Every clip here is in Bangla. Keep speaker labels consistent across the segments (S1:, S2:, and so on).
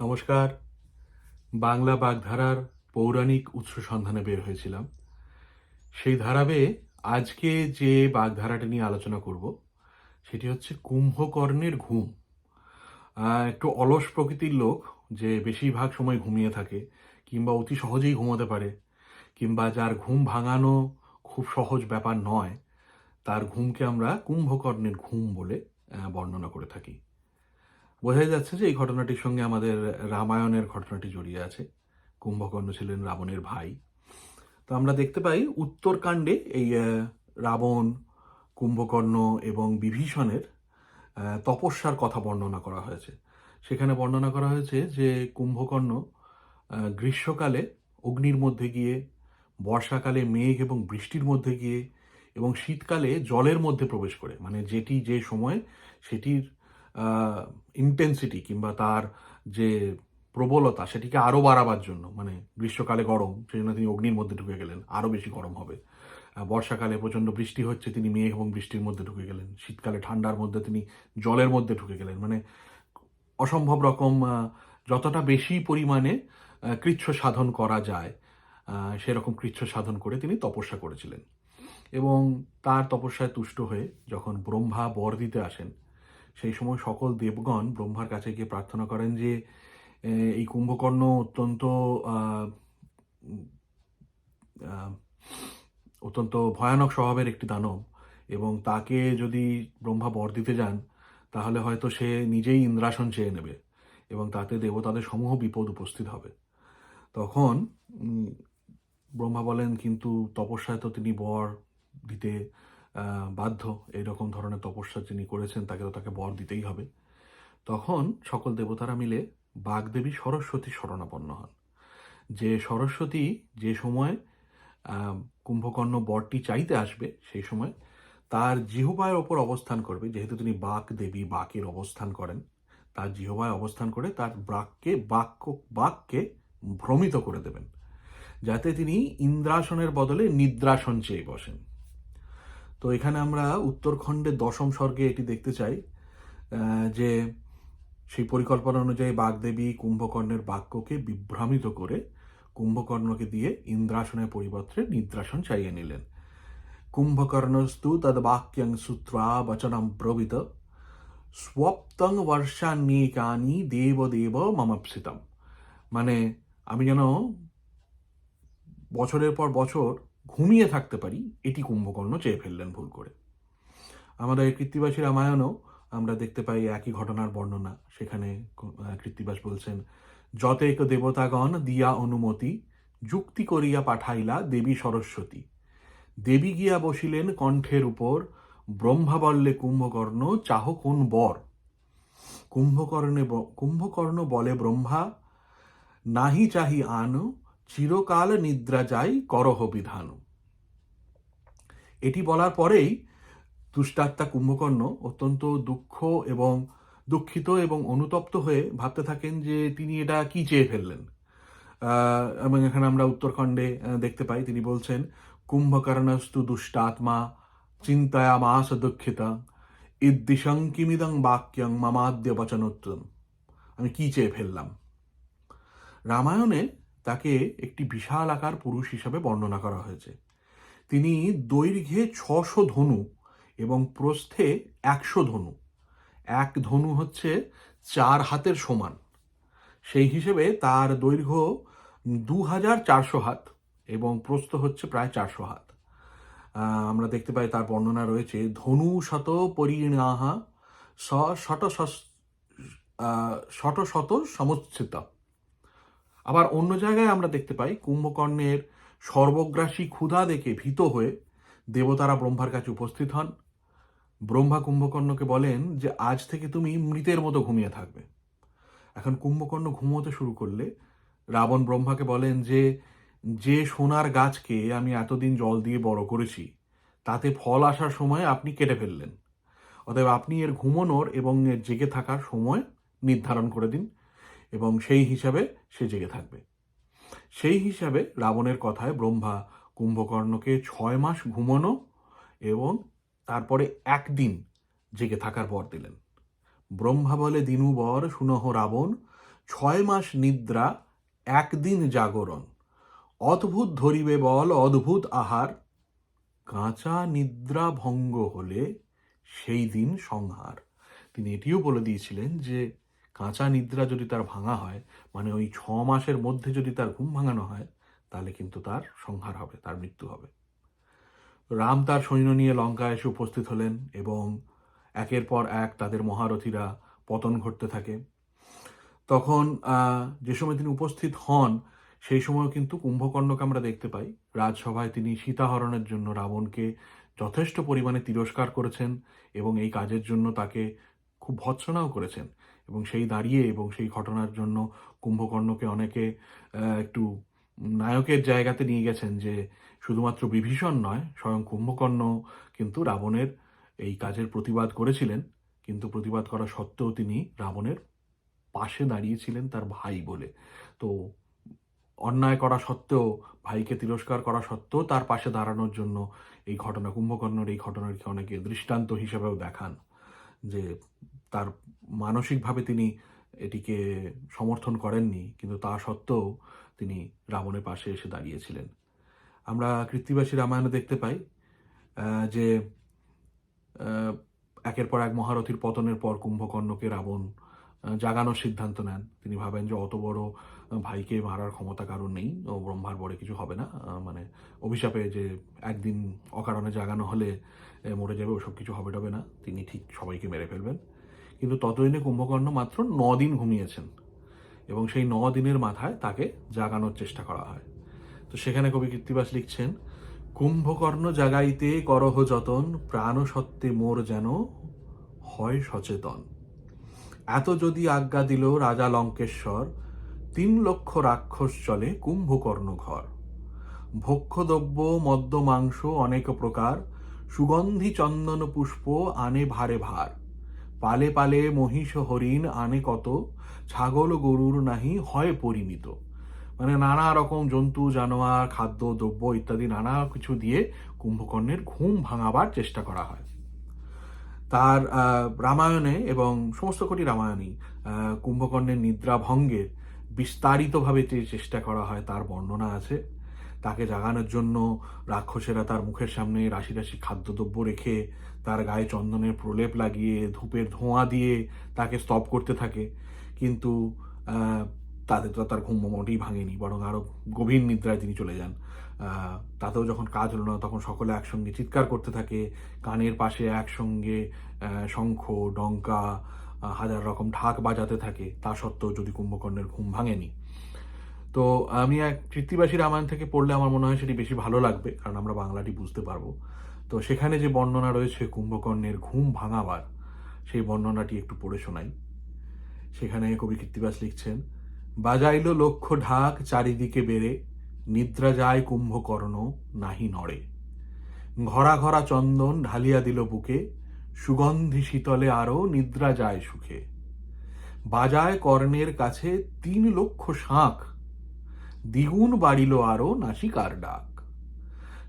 S1: নমস্কার। বাংলা বাগধারার পৌরাণিক উৎস সন্ধানে বের হয়েছিলাম। সেই ধারাবে আজকে যে বাগধারাটা নিয়ে আলোচনা করব, সেটি হচ্ছে কুম্ভকর্ণের ঘুম। একটু অলস প্রকৃতির লোক যে বেশিরভাগ সময় ঘুমিয়ে থাকে, কিংবা অতি সহজেই ঘুমোতে পারে, কিংবা যার ঘুম ভাঙানো খুব সহজ ব্যাপার নয়, তার ঘুমকে আমরা কুম্ভকর্ণের ঘুম বলে বর্ণনা করে থাকি। বোঝাই যাচ্ছে যে এই ঘটনাটির সঙ্গে আমাদের রামায়ণের ঘটনাটি জড়িয়ে আছে। কুম্ভকর্ণ ছিলেন রাবণের ভাই। তো আমরা দেখতে পাই উত্তরকাণ্ডে এই রাবণ, কুম্ভকর্ণ এবং বিভীষণের তপস্যার কথা বর্ণনা করা হয়েছে। সেখানে বর্ণনা করা হয়েছে যে কুম্ভকর্ণ গ্রীষ্মকালে অগ্নির মধ্যে গিয়ে, বর্ষাকালে মেঘ এবং বৃষ্টির মধ্যে গিয়ে এবং শীতকালে জলের মধ্যে প্রবেশ করে। মানে যেটি যে সময় সেটির ইন্টেন্সিটি কিংবা তার যে প্রবলতা সেটিকে আরও বাড়াবার জন্য মানে গ্রীষ্মকালে গরম, সেই জন্য তিনি অগ্নির মধ্যে ঢুকে গেলেন আরও বেশি গরম হবে। বর্ষাকালে প্রচণ্ড বৃষ্টি হচ্ছে, তিনি মেঘ এবং বৃষ্টির মধ্যে ঢুকে গেলেন। শীতকালে ঠান্ডার মধ্যে তিনি জলের মধ্যে ঢুকে গেলেন। মানে অসম্ভব রকম যতটা বেশি পরিমাণে কৃচ্ছ সাধন করা যায় সেরকম কৃচ্ছ সাধন করে তিনি তপস্যা করেছিলেন। এবং তার তপস্যায় তুষ্ট হয়ে যখন ব্রহ্মা বর দিতে আসেন সেই সময় সকল দেবগণ ব্রহ্মার কাছে গিয়ে প্রার্থনা করেন যে এই কুম্ভকর্ণ অত্যন্ত অত্যন্ত ভয়ানক স্বভাবের একটি দানব এবং তাকে যদি ব্রহ্মা বর দিতে যান, তাহলে হয়তো সে নিজেই ইন্দ্রাসন চেয়ে নেবে এবং তাতে দেবতাদের সমূহ বিপদ উপস্থিত হবে। তখন ব্রহ্মা বলেন, কিন্তু তপস্যায় তো তিনি বর দিতে বাধ্য এইরকম ধরনের তপস্যা যিনি করেছেন তাকে তো তাকে বর দিতেই হবে। তখন সকল দেবতারা মিলে বাগদেবী সরস্বতী শরণাপন্ন হন। যে সরস্বতী যে সময় কুম্ভকর্ণ বরটি চাইতে আসবে, সেই সময় তার জিহবায়ের ওপর অবস্থান করবে। যেহেতু তিনি বাক দেবী বাকের অবস্থান করেন, তার জিহবায় অবস্থান করে তার বাক্যে, বাক্য, বাক্যে ভ্রমিত করে দেবেন। যাতে তিনি ইন্দ্রাসনের বদলে নিদ্রাসন চেয়ে বসেন। তো এখানে আমরা উত্তরখণ্ডের দশম স্বর্গে এটি দেখতে চাই যে সেই পরিকল্পনা অনুযায়ী বাগদেবী কুম্ভকর্ণের বাক্যকে বিভ্রামিত করে কুম্ভকর্ণকে দিয়ে ইন্দ্রাসনের পরিবর্তে নিদ্রাসন চাইয়ে নিলেন। কুম্ভকর্ণস্তু তদ বাক্যং সূত্রা বচনম ব্রবিত স্বপ্তং বর্ষান্যেকানি দেব দেব মমপ্সিতম মানে আমি যেন বছরের পর বছর ঘুমিয়ে থাকতে পারি, এটি কুম্ভকর্ণ চেয়ে ফেললেন ভুল করে। আমাদের কৃত্তিবাসী রামায়ণও আমরা দেখতে পাই একই ঘটনার বর্ণনা। সেখানে কৃত্তিবাস বলছেন যতেক দেবতাগণ দিয়া অনুমতি, যুক্তি করিয়া পাঠাইলা দেবী সরস্বতী। দেবী গিয়া বসিলেন কণ্ঠের উপর ব্রহ্মা বললে কুম্ভকর্ণ চাহ কোন বর? কুম্ভকর্ণে কুম্ভকর্ণ বলে ব্রহ্মা, নাহি চাহি আন চিরকাল নিদ্রা যাই করহ বিধান এটি বলার পরেই দুষ্টাত্মা কুম্ভকর্ণ অত্যন্ত দুঃখ এবং দুঃখিত এবং অনুতপ্ত হয়ে ভাবতে থাকেন যে তিনি এটা কি চেয়ে ফেললেন। এবং এখানে আমরা উত্তরখণ্ডে দেখতে পাই, তিনি বলছেন, কুম্ভকর্ণস্তু দুষ্টাত্মা চিন্তায়া মাস দুঃখিতা। ইদ্দিশং কিমিদং বাক্যং মামাদ্য বচনোত্তম আমি কি চেয়ে ফেললাম? রামায়ণে তাকে একটি বিশাল আকার পুরুষ হিসাবে বর্ণনা করা হয়েছে। তিনি দৈর্ঘ্যে ছশো ধনু এবং প্রস্থে একশো ধনু। এক ধনু হচ্ছে চার হাতের সমান। সেই হিসেবে তার দৈর্ঘ্য দু হাজার চারশো হাত এবং প্রস্থ হচ্ছে প্রায় চারশো হাত। আমরা দেখতে পাই তার বর্ণনা রয়েছে, ধনু শত পরিণাহা স শত শত সমচ্ছিত। আবার অন্য জায়গায় আমরা দেখতে পাই কুম্ভকর্ণের সর্বগ্রাসী ক্ষুধা দেখে ভীত হয়ে দেবতারা ব্রহ্মার কাছে উপস্থিত হন। ব্রহ্মা কুম্ভকর্ণকে বলেন যে, আজ থেকে তুমি মৃতের মতো ঘুমিয়ে থাকবে। এখন কুম্ভকর্ণ ঘুমোতে শুরু করলে রাবণ ব্রহ্মাকে বলেন যে যে সোনার গাছকে আমি এতদিন জল দিয়ে বড় করেছি, তাতে ফল আসার সময় আপনি কেটে ফেললেন। অতএব আপনি এর ঘুমোনোর এবং এর জেগে থাকার সময় নির্ধারণ করে দিন। এবং সেই হিসাবে সে জেগে থাকবে। সেই হিসাবে রাবণের কথায় ব্রহ্মা কুম্ভকর্ণকে ছয় মাস ঘুমানো এবং তারপরে একদিন জেগে থাকার বর দিলেন। ব্রহ্মা বলে দিনু বর শুনহ রাবণ, ছয় মাস নিদ্রা, একদিন জাগরণ। অদ্ভুত ধরিবে বল, অদ্ভুত আহার। কাঁচা নিদ্রা ভঙ্গ হলে সেই দিন সংহার। তিনি এটিও বলে দিয়েছিলেন যে কাঁচা নিদ্রা যদি তার ভাঙা হয় মানে ওই ছ মাসের মধ্যে যদি তার ঘুম ভাঙানো হয়, তাহলে কিন্তু তার সংহার হবে, তার মৃত্যু হবে। রাম তার সৈন্য নিয়ে লঙ্কায় এসে উপস্থিত হলেন এবং একের পর এক তাদের মহারথীরা পতন ঘটতে থাকে। তখন যে সময় তিনি উপস্থিত হন, সেই সময় কিন্তু কুম্ভকর্ণকে আমরা দেখতে পাই। রাজসভায় তিনি সীতাহরণের জন্য রাবণকে যথেষ্ট পরিমাণে তিরস্কার করেছেন এবং এই কাজের জন্য তাকে খুব ভৎসনাও করেছেন। এবং সেই দাঁড়িয়ে এবং সেই ঘটনার জন্য কুম্ভকর্ণকে অনেকে একটু নায়কের জায়গাতে নিয়ে গেছেন যে শুধুমাত্র বিভীষণ নয়, স্বয়ং কুম্ভকর্ণ কিন্তু রাবণের এই কাজের প্রতিবাদ করেছিলেন। কিন্তু প্রতিবাদ করা সত্ত্বেও তিনি রাবণের পাশে দাঁড়িয়েছিলেন তার ভাই বলে। তো অন্যায় করা সত্ত্বেও, ভাইকে তিরস্কার করা সত্ত্বেও তার পাশে দাঁড়ানোর জন্য এই ঘটনা, কুম্ভকর্ণর এই ঘটনাকে অনেকে দৃষ্টান্ত হিসেবেও দেখান যে তার মানসিকভাবে তিনি এটিকে সমর্থন করেননি, কিন্তু তা সত্ত্বেও তিনি রাবণের পাশে এসে দাঁড়িয়েছিলেন। আমরা কৃত্তিবাসী রামায়ণে দেখতে পাই যে একের পর এক মহারথীর পতনের পর কুম্ভকর্ণকে রাবণ জাগানোর সিদ্ধান্ত নেন। তিনি ভাবেন যে অত বড় ভাইকে মারার ক্ষমতা কারণ নেই ও ব্রহ্মার বড়ে কিছু হবে না। মানে অভিশাপে যে একদিন অকারণে জাগানো হলে মরে যাবে, ওসব কিছু হবে টবে না। তিনি ঠিক সবাইকে মেরে ফেলবেন। কিন্তু ততদিনে কুম্ভকর্ণ মাত্র ন দিন ঘুমিয়েছেন এবং সেই ন দিনের মাথায় তাকে জাগানোর চেষ্টা করা হয়। তো সেখানে কবি কীর্তিবাস লিখছেন, কুম্ভকর্ণ জাগাইতে করহ যতন প্রাণ সত্ত্বে মোর যেন হয় সচেতন। এত যদি আজ্ঞা দিল রাজা লঙ্কেশ্বর, তিন লক্ষ রাক্ষস চলে কুম্ভকর্ণ ঘর। ভক্ষদ্রব্য মদ্য মাংস অনেক প্রকার, সুগন্ধি চন্দন পুষ্প আনে ভারে ভার। পালে পালে মহিষ হরিণ আনে কত, ছাগল গরুর নাহি হয় পরিমিত। মানে নানা রকম জন্তু, জানোয়ার, খাদ্য, দ্রব্য ইত্যাদি নানা কিছু দিয়ে কুম্ভকর্ণের ঘুম ভাঙাবার চেষ্টা করা হয়। তার রামায়ণে এবং সমস্ত কটি রামায়ণেই কুম্ভকর্ণের নিদ্রা ভঙ্গের বিস্তারিতভাবে যে চেষ্টা করা হয় তার বর্ণনা আছে। তাকে জাগানোর জন্য রাক্ষসেরা তার মুখের সামনে রাশি রাশি খাদ্যদ্রব্য রেখে তার গায়ে চন্দনের প্রলেপ লাগিয়ে ধূপের ধোঁয়া দিয়ে তাকে স্তব করতে থাকে। কিন্তু তাদের তো তার ঘুম মোটেই ভাঙেনি, বরং আরও গভীর নিদ্রায় তিনি চলে যান। তাতেও যখন কাজ হলো না, তখন সকলে একসঙ্গে চিৎকার করতে থাকে। কানের পাশে একসঙ্গে শঙ্খ, ডঙ্কা হাজার রকম ঢাক বাজাতে থাকে। তা সত্ত্বেও যদি কুম্ভকর্ণের ঘুম ভাঙেনি। তো আমি এক কৃত্তিবাসী রামায়ণ থেকে পড়লে আমার মনে হয় সেটি বেশি ভালো লাগবে, কারণ আমরা বাংলাটি বুঝতে পারব। তো সেখানে যে বর্ণনা রয়েছে, কুম্ভকর্ণের ঘুম ভাঙাবার, সেই বর্ণনাটি একটু পড়ে শোনাই। সেখানে কবি কৃত্তিবাস লিখছেন, বাজাইল লক্ষ ঢাক চারিদিকে বেড়ে, নিদ্রা যায় কুম্ভকর্ণ নাহি নড়ে। ঘরা ঘরা চন্দন ঢালিয়া দিল বুকে, সুগন্ধি শীতলে আরও নিদ্রা যায় সুখে। বাজায় কর্ণের কাছে তিন লক্ষ শাঁখ দ্বিগুণ বাড়িল আরও নাসিকার ডাক।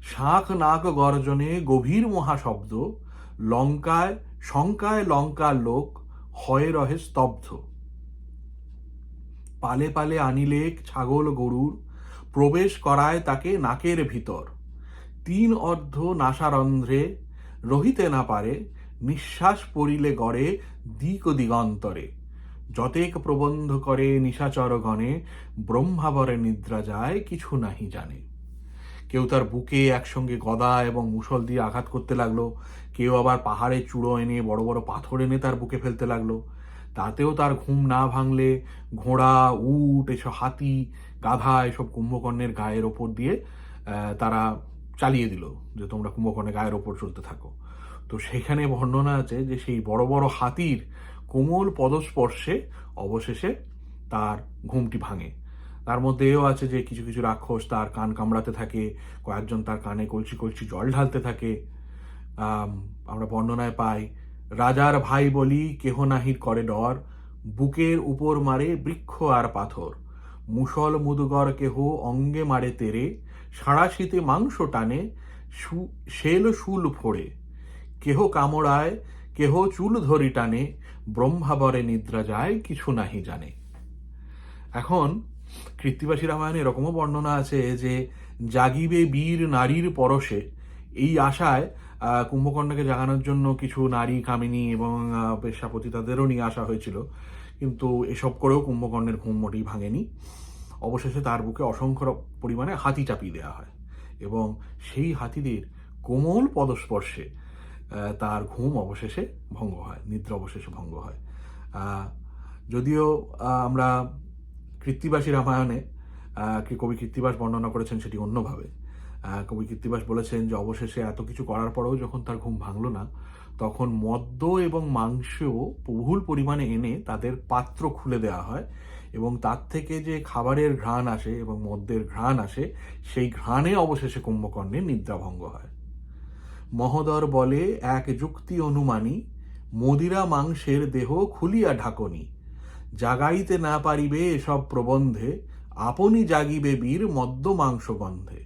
S1: শাঁখ নাক গর্জনে গভীর মহাশব্দ, লঙ্কায়, শঙ্কায় লঙ্কার লোক, হয়ে রহে স্তব্ধ। পালে পালে আনিলে ছাগল গরুর, প্রবেশ করায় তাকে নাকের ভিতর। তিন অর্ধ নাসারন্ধ্রে, রহিতে না পারে, নিঃশ্বাস পড়িলে গড়ে দিক দিগন্তরে। যতেক প্রবন্ধ করে নিশাচর গণে ব্রহ্মাবরে নিদ্রা যায়, কিছু নাহি জানে। কেউ তার বুকে একসঙ্গে গদা এবং মুসল দিয়ে আঘাত করতে লাগল, কেউ আবার পাহাড়ে চূড়ো এনে বড় বড় পাথর এনে তার বুকে ফেলতে লাগল। তাতেও তার ঘুম না ভাঙলে ঘোড়া, উট, এসব হাতি, গাধা, এসব কুম্ভকর্ণের গায়ের ওপর দিয়ে তারা চালিয়ে দিল যে তোমরা কুম্ভকর্ণের গায়ের ওপর চলতে থাকো। তো সেখানে বর্ণনা আছে যে সেই বড় বড় হাতির কোমল পদস্পর্শে অবশেষে তার ঘুমটি ভাঙে। তার মধ্যে এও আছে যে কিছু কিছু রাক্ষস তার কান কামড়াতে থাকে, কয়েকজন তার কানে কলসি কলসি জল ঢালতে থাকে। আমরা বর্ণনায় পাই, রাজার ভাই বলি, কেহ নাহির করে ডর, বুকের উপর মারে বৃক্ষ আর পাথর। মুসল মুদগর কেহ অঙ্গে মারে তেরে সাড়া শীতে মাংস টানে শেল শুল ফোড়ে। কেহ কামড়ায়, কেহ চুল ধরি টানে ব্রহ্মাবরে নিদ্রা যায়, কিছু নাহি জানে। এখন কৃত্তিবাসী রামায়ণে এরকমও বর্ণনা আছে যে, জাগিবে বীর নারীর পরশে, এই আশায় কুম্ভকর্ণকে জাগানোর জন্য কিছু নারী, কামিনী এবং পেশাপতি তাদেরও নিয়ে আসা হয়েছিল। কিন্তু এসব করেও কুম্ভকর্ণের ঘুম মোটেই ভাঙেনি। অবশেষে তার বুকে অসংখ্য পরিমাণে হাতি চাপিয়ে দেওয়া হয়। এবং সেই হাতিদের কোমল পদস্পর্শে তার ঘুম অবশেষে ভঙ্গ হয়, নিদ্রা অবশেষে ভঙ্গ হয়। যদিও আমরা কৃত্তিবাসী রামায়ণে কি কবি কৃত্তিবাস বর্ণনা করেছেন সেটি অন্যভাবে। কবি কৃত্তিবাস বলেছেন যে অবশেষে এত কিছু করার পরেও যখন তার ঘুম ভাঙলো না, তখন মদ্য এবং মাংস বহুল পরিমাণে এনে তাদের পাত্র খুলে দেওয়া হয় এবং তার থেকে যে খাবারের ঘ্রাণ আসে এবং মদ্যের ঘ্রাণ আসে, সেই ঘ্রাণে অবশেষে কুম্ভকর্ণের নিদ্রাভঙ্গ হয়। মহোদর বলে এক যুক্তি অনুমানী, মদিরা মাংসের দেহ খুলিয়া ঢাকনি। জাগাইতে না পারিবে এসব প্রবন্ধে, আপনি জাগিবে বীর মদ্য মাংস গন্ধে।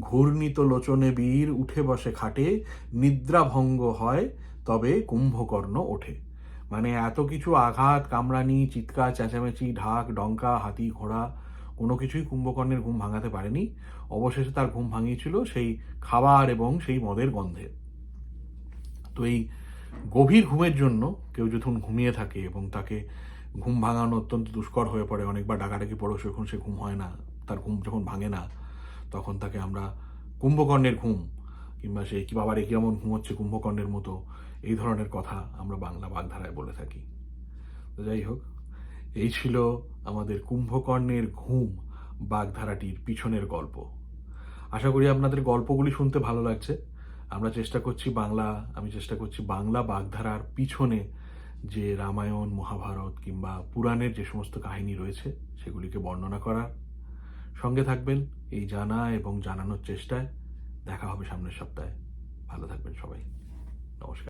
S1: ঘূর্ণিত লোচনে বীর উঠে বসে খাটে, নিদ্রাভঙ্গ হয়, তবে কুম্ভকর্ণ ওঠে। মানে এত কিছু আঘাত কামড়ানি চিৎকার, চেঁচামেচি, ঢাক, ডঙ্কা, হাতি, ঘোড়া, কোনো কিছুই কুম্ভকর্ণের ঘুম ভাঙাতে পারেনি। অবশেষে তার ঘুম ভাঙিয়েছিল সেই খাবার এবং সেই মদের গন্ধে। তো এই গভীর ঘুমের জন্য কেউ যখন ঘুমিয়ে থাকে এবং তাকে ঘুম ভাঙানো অত্যন্ত দুষ্কর হয়ে পড়ে, অনেকবার ডাকাডাকি পড়ো যখন সে ঘুম হয় না, তার ঘুম যখন ভাঙে না, তখন তাকে আমরা কুম্ভকর্ণের ঘুম কিংবা সে কি বাবার একই এমন ঘুম হচ্ছে কুম্ভকর্ণের মতো, এই ধরনের কথা আমরা বাংলা বাগধারায় বলে থাকি। তো যাই হোক, এই ছিল আমাদের কুম্ভকর্ণের ঘুম। বাগধারাটির পিছনের গল্প। আশা করি আপনাদের গল্পগুলি শুনতে ভালো লাগছে। আমরা চেষ্টা করছি বাংলা, আমি চেষ্টা করছি বাংলা বাগধারার পিছনে যে রামায়ণ, মহাভারত কিংবা পুরাণের যে সমস্ত কাহিনী রয়েছে, সেগুলিকে বর্ণনা করার। সঙ্গে থাকবেন এই জানা এবং জানানোর চেষ্টায়। দেখা হবে সামনের সপ্তাহে। ভালো থাকবেন সবাই। নমস্কার।